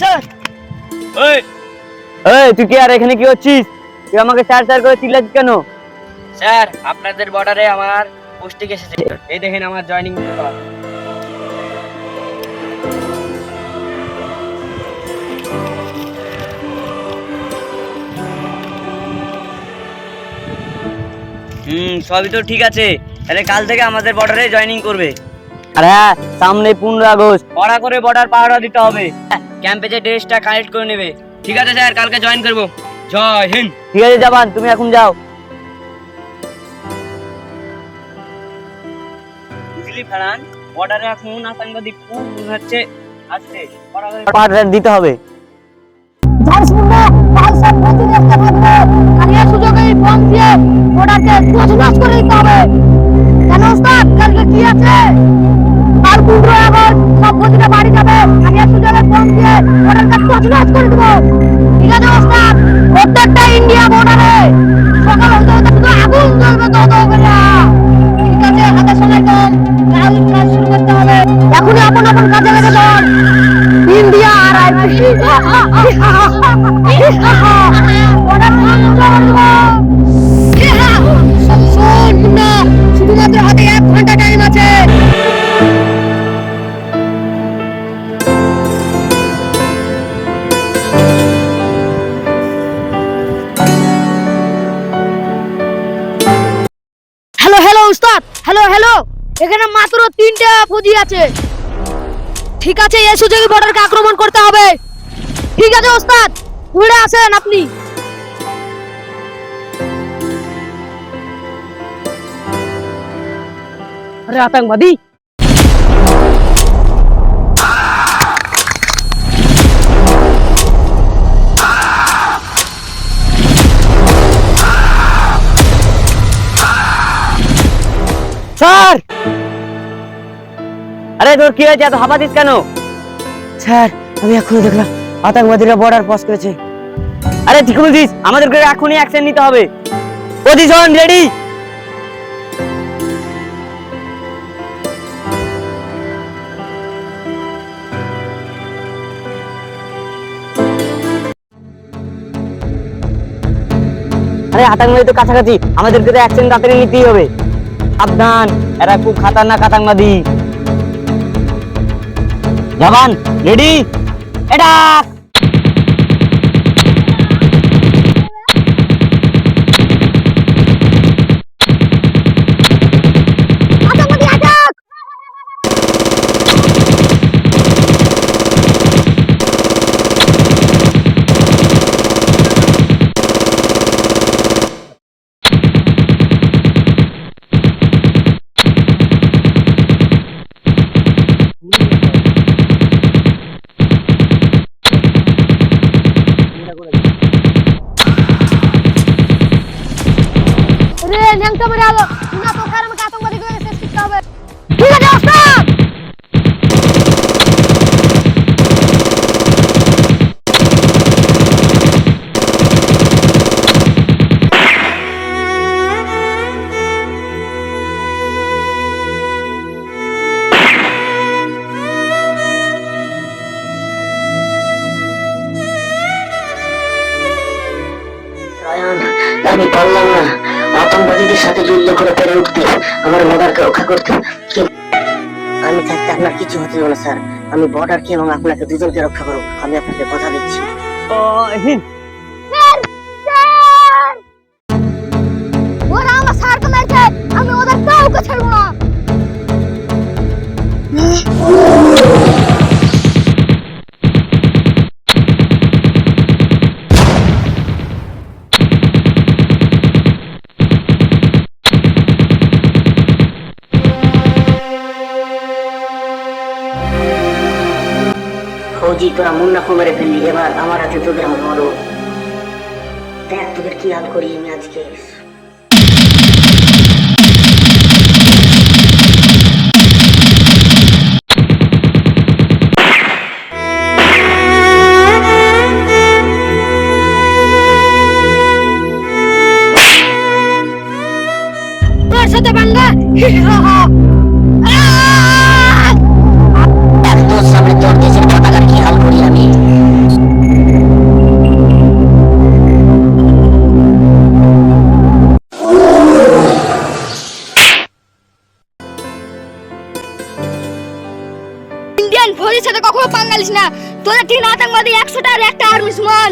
Sir. Sir এই তুই কি আর এখানে কি হচ্ছিস তুই আমাকে স্যার স্যার করে চিল্লাচ্ছিস কেন? স্যার আপনাদের বর্ডারে আমার পোস্টিং এসেছে। এই দেখেন আমার জয়েনিং পেপার হুম সবই তো ঠিক আছে। তাহলে কাল থেকে আমাদের বর্ডারে জয়েনিং করবে। আর হ্যাঁ সামনে পনেরো আগস্ট। কড়া করে বর্ডার পাহারা দিতে হবে। ক্যাম্পে যে ড্রেসটা কালেক্ট করে নেবে। ঠিক আছে স্যার কালকে জয়েন করব। জয় হিন্দ। ঠিক আছে জাবান তুমি এখন যাও। বুঝলি ফারান বর্ডারে এখন আতঙ্কবাদী খুব হচ্ছে আসছে কড়া দিতে হবে। ঝাড়খণ্ডে লাল সব নদী থাকবে আর এই সুযোগে বম দিয়ে ওটাকে তছনছ করে দিতে হবে। কেন ওস্তাদ কালকে কি আছে? পনেরো আগস্ট সব প্রতিটা বাড়ি যাবে। আর এই সুযোগে বম দিয়ে কাছে তছনছ করে দেবো। ঠিক আছে, ওস্তাদ? প্রত্যেকটা ইন্ডিয়া বর্ডারে সকাল হতে হতে শুধু আগুন জ্বলবে তো তো করে উস্তাদ হ্যালো হ্যালো এখানে মাত্র তিনটা আছে। ঠিক আছে, এই সুযোগে বর্ডারকে আক্রমণ করতে হবে। ঠিক আছে, ওস্তাদ, ঘুরে আসেন আপনি। আরে আতঙ্কবাদী। স্যার! আরে তোর কি হয়েছে? এত হাঁপাতিস কেন? স্যার আমি এখনই দেখলাম আতঙ্কবাদীরা বর্ডার পাস করেছে। আরে ঠিক বলছিস আমাদেরকে এখনই অ্যাকশন নিতে হবে। পজিশন রেডি আরে আতঙ্কবাদী তো কাছাকাছি আমাদেরকে তো অ্যাকশন তাড়াতাড়ি নিতেই হবে। সাবধান। এরা খুব খাতারনাক আতঙ্কবাদী। জবান রেডি এটা রে ন্যাংটা মেরে আলো না তো খার আমাকে আতঙ্কবাদী করে শেষ করতে হবে ঠিক আছে ওস্তাদ রায়ান আমি পারলাম না আতঙ্কবাদীদের সাথে যুদ্ধ করে পেরে উঠতে আমার বর্ডারকে রক্ষা করতে আমি থাকতে আপনার কিছু হতে না স্যার। আমি বর্ডারকে এবং আপনাকে দুজনকে রক্ষা করব। আমি আপনাকে কথা দিচ্ছি। ও, ফৌজি তোরা মুন্নাকে মেরে ফেললি এবার আমার হাতে তোদের হবে মরো দেখ তোদের কি হাল করি আমি আজকে। সাথে বাঙ্গা বলিস না? তোরা তিন আতঙ্কবাদী একশোটার একটা আর মিসমান